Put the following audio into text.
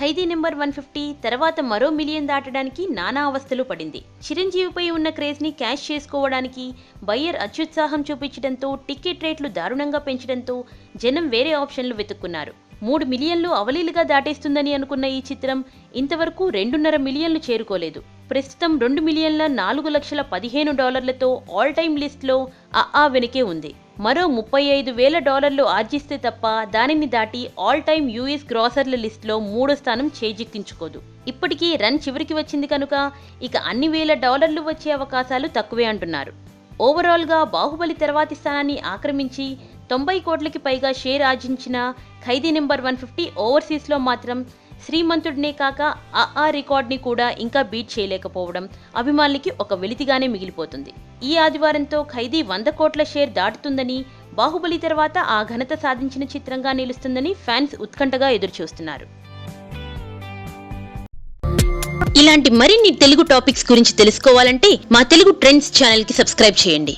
ఖైదీ number one fifty తర్వాత మరో million దాటడానికి నానా అవస్థలు పడింది. చిరంజీవిపై ఉన్న క్రేజ్ని క్యాష్ చేసుకోవడానికి బయ్యర్ అత్యుత్సాహం చూపించడంతో టికెట్ రేట్లు దారుణంగా పెంచడంతో జనం వేరే ఆప్షన్లు వెతుక్కున్నారు. మూడు మిలియన్లు అవలీలుగా దాటేస్తుందని అనుకున్న ఈ చిత్రం ఇంతవరకు రెండున్నర మిలియన్లు చేరుకోలేదు. ప్రస్తుతం రెండు మిలియన్ల నాలుగు లక్షల పదిహేను డాలర్లతో ఆల్ టైమ్ లిస్ట్లో ఆ వెనుకే ఉంది. మరో ముప్పై ఐదు వేల డాలర్లు ఆర్జిస్తే తప్ప దానిని దాటి ఆల్ టైమ్ యూఎస్ గ్రాసర్ల లిస్ట్లో మూడో స్థానం చేజిక్కించుకోదు. ఇప్పటికీ రన్ చివరికి వచ్చింది కనుక ఇక అన్ని వేల డాలర్లు వచ్చే అవకాశాలు తక్కువే అంటున్నారు. ఓవరాల్గా బాహుబలి తర్వాతి స్థానాన్ని ఆక్రమించి తొంభై కోట్లకి పైగా షేర్ ఆర్జించిన ఖైదీ నెంబర్ వన్ ఫిఫ్టీ ఓవర్సీస్లో మాత్రం శ్రీమంతుడినే కాక ఆ ఆ రికార్డ్ని కూడా ఇంకా బీట్ చేయలేకపోవడం అభిమానులకి ఒక వెలితిగానే మిగిలిపోతుంది. ఈ ఆదివారంతో ఖైదీ వంద కోట్ల షేర్ దాటుతుందని బాహుబలి తర్వాత ఆ ఘనత సాధించిన చిత్రంగా నిలుస్తుందని ఫ్యాన్స్ ఉత్కంఠగా ఎదురుచూస్తున్నారు. ఇలాంటి మరిన్ని తెలుగు టాపిక్స్ గురించి తెలుసుకోవాలంటే మా తెలుగు ట్రెండ్స్ ఛానల్కి సబ్స్క్రైబ్ చేయండి.